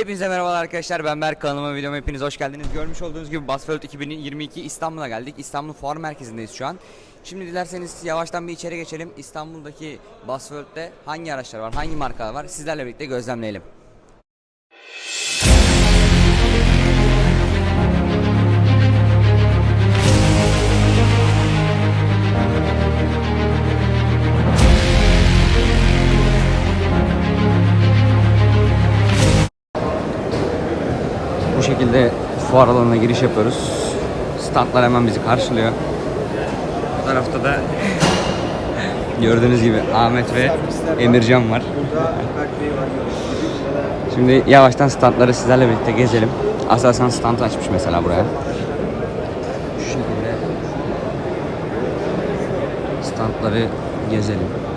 Hepinize merhabalar arkadaşlar ben Berk kanalıma videoma hepiniz hoş geldiniz. Görmüş olduğunuz gibi Basfeld 2022 İstanbul'a geldik. İstanbul Fuar Merkezi'ndeyiz şu an. Şimdi dilerseniz yavaştan bir içeri geçelim. İstanbul'daki Basfeld'de hangi araçlar var, hangi markalar var sizlerle birlikte gözlemleyelim. Fuar alanına giriş yapıyoruz. Standlar hemen bizi karşılıyor. Bu tarafta da gördüğünüz gibi Ahmet ve Emircan var. Şimdi yavaştan standları sizlerle birlikte gezelim. Aselsan stand açmış mesela buraya. Şu şekilde standları gezelim.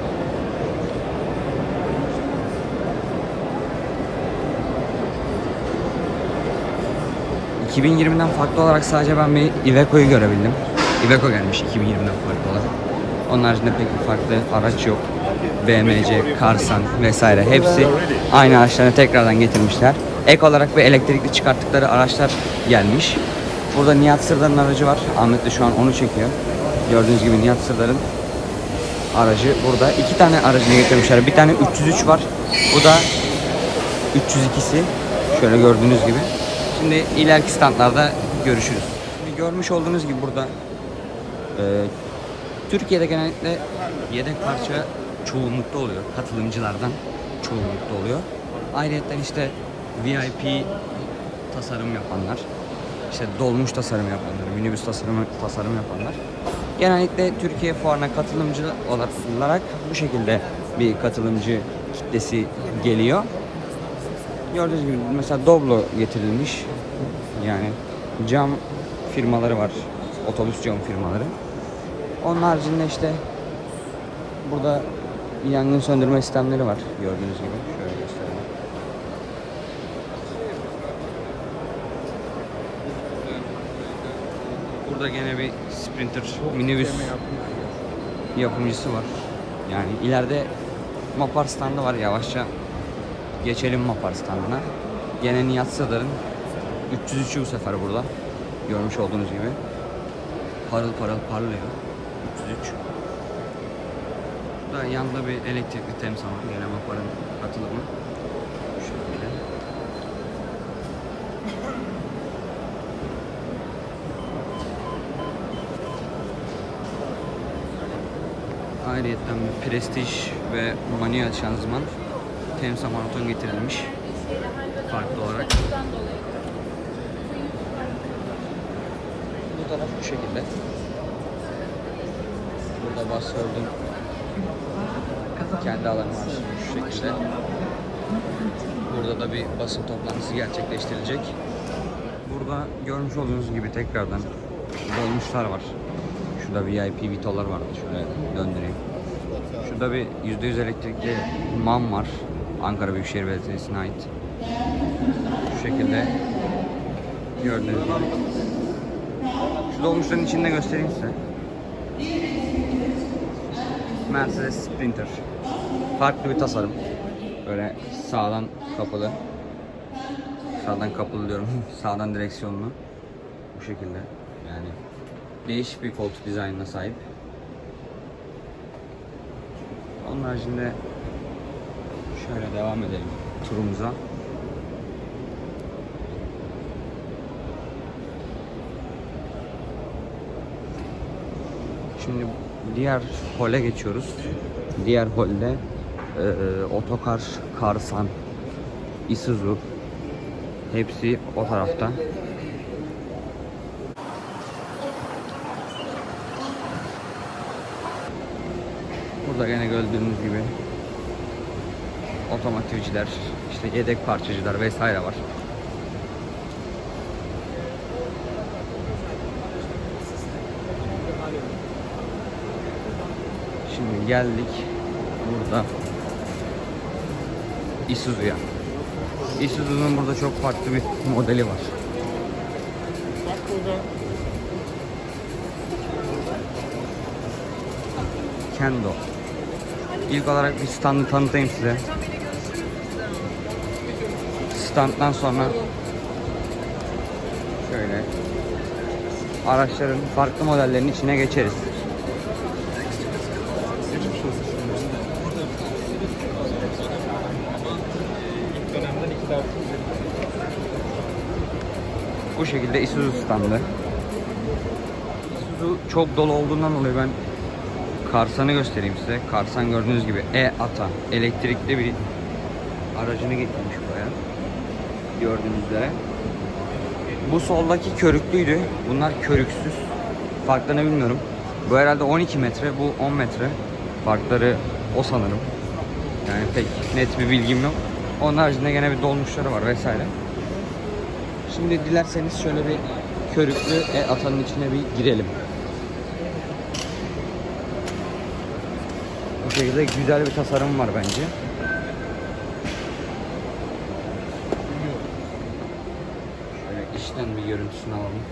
...2020'den farklı olarak sadece ben bir Iveco'yu görebildim. Iveco gelmiş 2020'den farklı olarak. Onun haricinde pek bir farklı araç yok. BMC, Karsan vesaire hepsi aynı araçlarını tekrardan getirmişler. Ek olarak bir elektrikli çıkarttıkları araçlar gelmiş. Burada Nihat Sırdar'ın aracı var. Ahmet de şu an onu çekiyor. Gördüğünüz gibi Nihat Sırdar'ın aracı burada. İki tane aracını getirmişler. Bir tane 303 var. Bu da 302'si. Şöyle gördüğünüz gibi. Şimdi ileriki standlarda görüşürüz. Şimdi görmüş olduğunuz gibi burada e, Türkiye'de genellikle yedek parça çoğunlukta oluyor. Katılımcılardan çoğunlukta oluyor. Ayrıca işte VIP tasarım yapanlar, işte dolmuş tasarım yapanlar, minibüs tasarımı tasarım yapanlar. Genellikle Türkiye fuarına katılımcı olarak bu şekilde bir katılımcı kitlesi geliyor. Gördüğünüz gibi mesela Doblo getirilmiş. Yani cam firmaları var. Otobüs cam firmaları. Onun haricinde işte burada yangın söndürme sistemleri var gördüğünüz gibi. Şöyle gösterelim. Burada gene bir Sprinter minibüs yapımcısı var. Yani ileride Mopar standı var yavaşça geçelim Mopar standına. Gene Nihat Sırdar'ın 303'ü bu sefer burada. Görmüş olduğunuz gibi. Parıl parıl parlıyor. 303. Burada yanında bir elektrikli temsal var. Gene Mopar'ın katılımı. Şöyle. Ayrıyeten bir prestij ve manuel şanzıman temsa maraton getirilmiş farklı olarak. Bu taraf bu şekilde. Burada Basford'un kendi alanı var şu şekilde. Burada da bir basın toplantısı gerçekleştirilecek. Burada görmüş olduğunuz gibi tekrardan dolmuşlar var. Şurada VIP Vito'lar vardı. Şöyle döndüreyim. Şurada bir %100 elektrikli MAM var. Ankara Büyükşehir Belediyesi'ne ait. Şu şekilde gördüğünüz gibi. Dolmuşların içinde göstereyim size. Mercedes Sprinter. Farklı bir tasarım. Böyle sağdan kapalı. Sağdan kapalı diyorum. sağdan direksiyonlu. Bu şekilde. Yani değişik bir koltuk dizaynına sahip. Onun haricinde şöyle devam edelim turumuza. Şimdi diğer hole geçiyoruz. Diğer holde e, otokar, Karsan, Isuzu hepsi o tarafta. Burada gene gördüğünüz gibi otomotivciler, işte yedek parçacılar vesaire var. Şimdi geldik burada Isuzu'ya. Isuzu'nun burada çok farklı bir modeli var. Kendo. İlk olarak bir standı tanıtayım size. standdan sonra şöyle araçların farklı modellerinin içine geçeriz. Bu şekilde Isuzu standı. Isuzu çok dolu olduğundan dolayı ben Karsan'ı göstereyim size. Karsan gördüğünüz gibi e-ata elektrikli bir aracını getirmiş buraya. Gördüğünüz üzere. Bu soldaki körüklüydü. Bunlar körüksüz. Farklarını bilmiyorum. Bu herhalde 12 metre, bu 10 metre. Farkları o sanırım. Yani pek net bir bilgim yok. Onun haricinde gene bir dolmuşları var vesaire. Şimdi dilerseniz şöyle bir körüklü e-atanın içine bir girelim. Bu şekilde güzel bir tasarım var bence. Şöyle içten bir görüntüsünü alalım.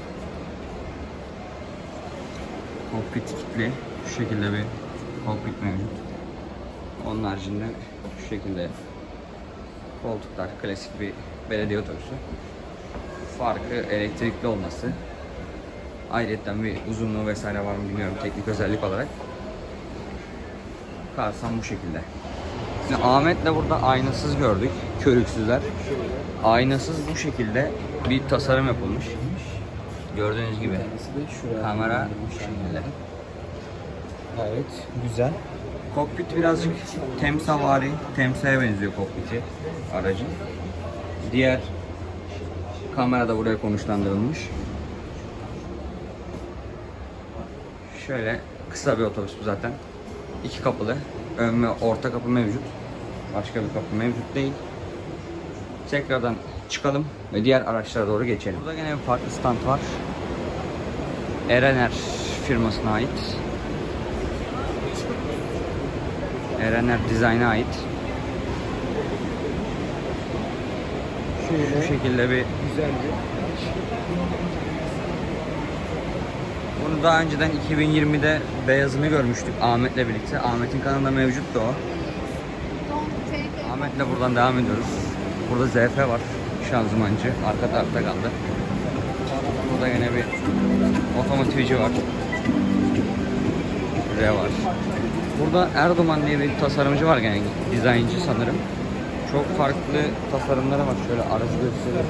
Kokpit kilitli. Şu şekilde bir kokpit mevcut. Onun haricinde şu şekilde koltuklar klasik bir belediye otobüsü. Farkı elektrikli olması. Ayrıca bir uzunluğu vesaire var mı bilmiyorum teknik özellik olarak. Karsan bu şekilde. Şimdi Ahmet'le burada aynasız gördük. Körüksüzler. Aynasız bu şekilde bir tasarım yapılmış. Gördüğünüz gibi. Kamera bu şekilde. Gayet güzel. Kokpit birazcık temsavari, temsaya benziyor kokpiti aracın. Diğer kamera da buraya konuşlandırılmış. Şöyle kısa bir otobüs bu zaten. İki kapılı. Ön ve orta kapı mevcut. Başka bir kapı mevcut değil. Tekrardan çıkalım ve diğer araçlara doğru geçelim. Burada gene bir farklı stand var. Erener firmasına ait. Erener Design'a ait. Şöyle Bu şekilde bir güzel bir Bunu daha önceden 2020'de beyazını görmüştük Ahmet'le birlikte. Ahmet'in kanalında mevcuttu o. Ahmet'le buradan devam ediyoruz. Burada ZF var. Şanzımancı. Arka tarafta kaldı. Burada yine bir otomotivci var. R var. Burada Erdoğan diye bir tasarımcı var yani dizaynci sanırım. Çok farklı tasarımları var. Şöyle aracı göstereyim.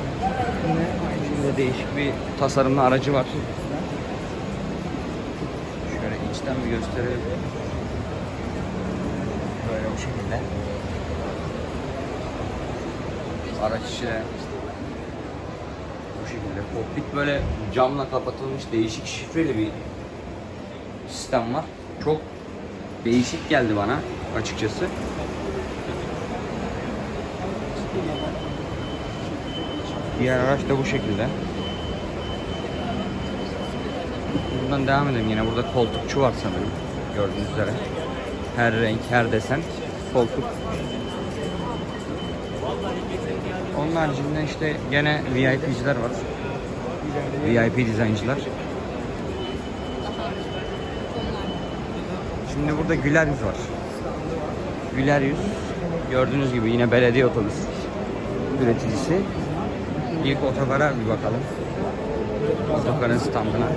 Şimdi değişik bir tasarımlı aracı var. Şöyle içten bir gösterelim. Böyle bu şekilde. Araç içi de bu şekilde. Kokpit böyle camla kapatılmış değişik şifreli bir sistem var. Çok değişik geldi bana açıkçası. Diğer araç da bu şekilde. Buradan devam edelim yine. Burada koltukçu var sanırım. Gördüğünüz üzere. Her renk, her desen koltuk. Onun haricinde işte gene VIP'ciler var. VIP dizaynçılar. Şimdi burada Güler Yüz var. Güler Yüz. Gördüğünüz gibi yine belediye otobüs üreticisi. İlk otogara bir bakalım. Otogarın standına.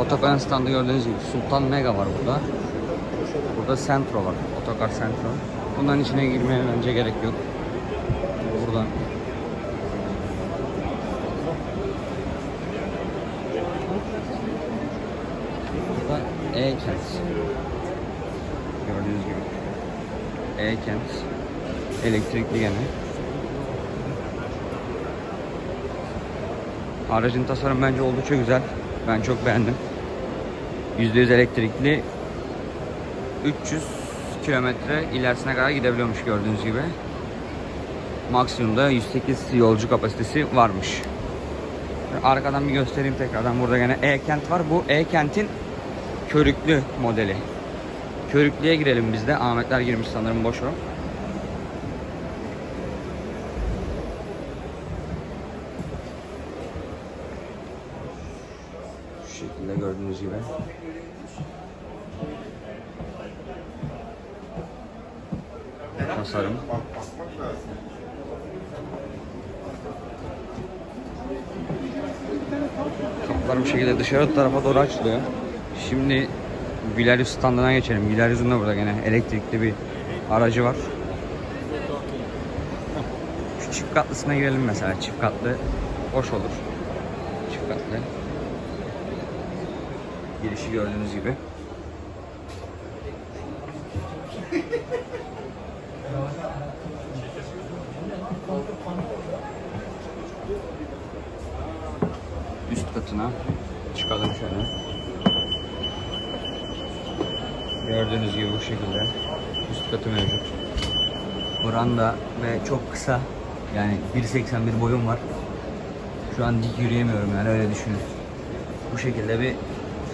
Otogarın standı gördüğünüz gibi Sultan Mega var burada. Burada Sentro var. Otogar Sentro. Bunların içine girmeye bence gerek yok. Buradan E-Kent. Gördüğünüz gibi. E-Kent. Elektrikli gene. Aracın tasarım bence oldukça güzel. Ben çok beğendim. %100 elektrikli 300 kilometre ilerisine kadar gidebiliyormuş gördüğünüz gibi. Maksimumda 108 yolcu kapasitesi varmış. Arkadan bir göstereyim tekrardan. Burada gene E-Kent var. Bu E-Kent'in körüklü modeli. Körüklüye girelim biz de. Ahmetler girmiş sanırım boş o. Şu şekilde gördüğünüz gibi. tasarım. Kapılar bu şekilde dışarı tarafa doğru açılıyor. Şimdi Vilarius standına geçelim. Vilarius'un da burada gene elektrikli bir aracı var. Şu çift katlısına girelim mesela. Çift katlı hoş olur. Çift katlı. Girişi gördüğünüz gibi. Üst katına çıkalım şöyle. Gördüğünüz gibi bu şekilde üst katı mevcut. Branda ve çok kısa yani 1.81 boyum var. Şu an dik yürüyemiyorum yani öyle düşünün. Bu şekilde bir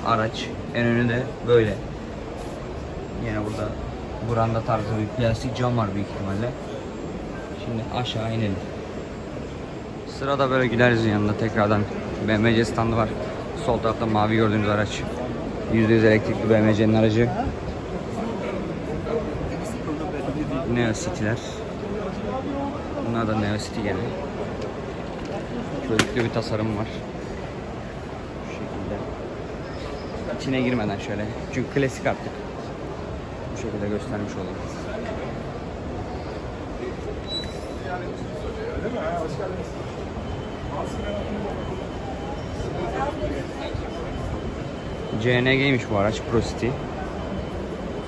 araç. En önü de böyle. Yine burada branda tarzı bir plastik cam var büyük ihtimalle. Şimdi aşağı inelim. Sırada böyle gideriz yanında tekrardan BMC standı var. Sol tarafta mavi gördüğünüz araç. %100 elektrikli BMC'nin aracı. Neo City'ler. Bunlar da Neo City gene. Çocuklu bir tasarım var. Bu şekilde. İçine girmeden şöyle. Çünkü klasik artık. Bu şekilde göstermiş olayım. CNG'ymiş bu araç Pro City.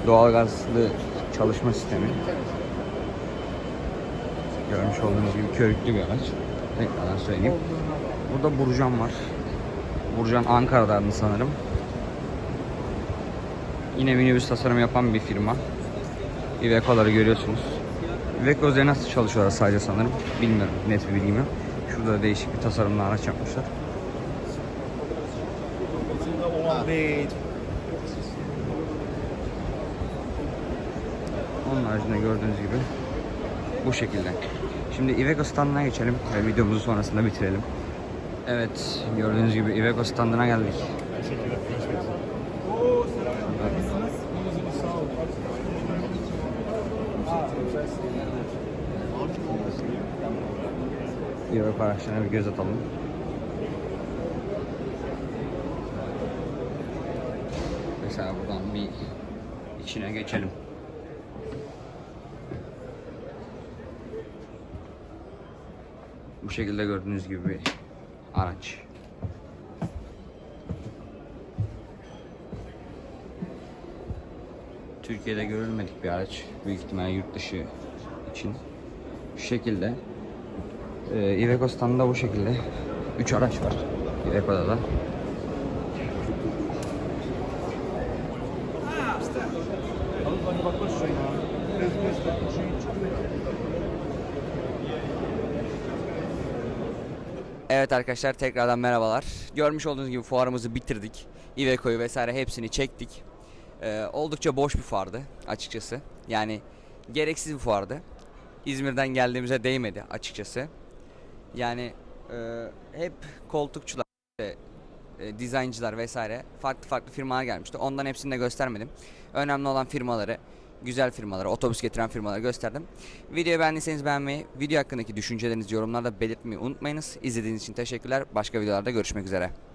Doğalgazlı çalışma sistemi. Görmüş olduğunuz gibi körüklü bir araç. Tekrardan söyleyeyim. Burada Burcan var. Burcan Ankara'dan sanırım. Yine minibüs tasarımı yapan bir firma. Iveco'ları görüyorsunuz. Iveco üzerine nasıl çalışıyorlar sadece sanırım. Bilmiyorum. Net bir bilgim yok. Şurada da değişik bir tasarımla araç yapmışlar. Haricinde gördüğünüz gibi bu şekilde. Şimdi Iveco standına geçelim ve videomuzu sonrasında bitirelim. Evet, gördüğünüz gibi Iveco standına geldik. Iveco araçlarına bir göz atalım. Mesela buradan bir içine geçelim. Bu şekilde gördüğünüz gibi bir araç. Türkiye'de görülmedik bir araç. Büyük ihtimalle yurt dışı için. Şu şekilde. Ee, Iveco standında bu şekilde. 3 araç var. Iveco'da da. Evet arkadaşlar tekrardan merhabalar. Görmüş olduğunuz gibi fuarımızı bitirdik. Iveco'yu vesaire hepsini çektik. Ee, oldukça boş bir fuardı açıkçası. Yani gereksiz bir fuardı. İzmir'den geldiğimize değmedi açıkçası. Yani e, hep koltukçular, e, e, dizaynçılar vesaire farklı farklı firmalar gelmişti. Ondan hepsini de göstermedim. Önemli olan firmaları, güzel firmaları, otobüs getiren firmaları gösterdim. Videoyu beğendiyseniz beğenmeyi, video hakkındaki düşüncelerinizi yorumlarda belirtmeyi unutmayınız. İzlediğiniz için teşekkürler. Başka videolarda görüşmek üzere.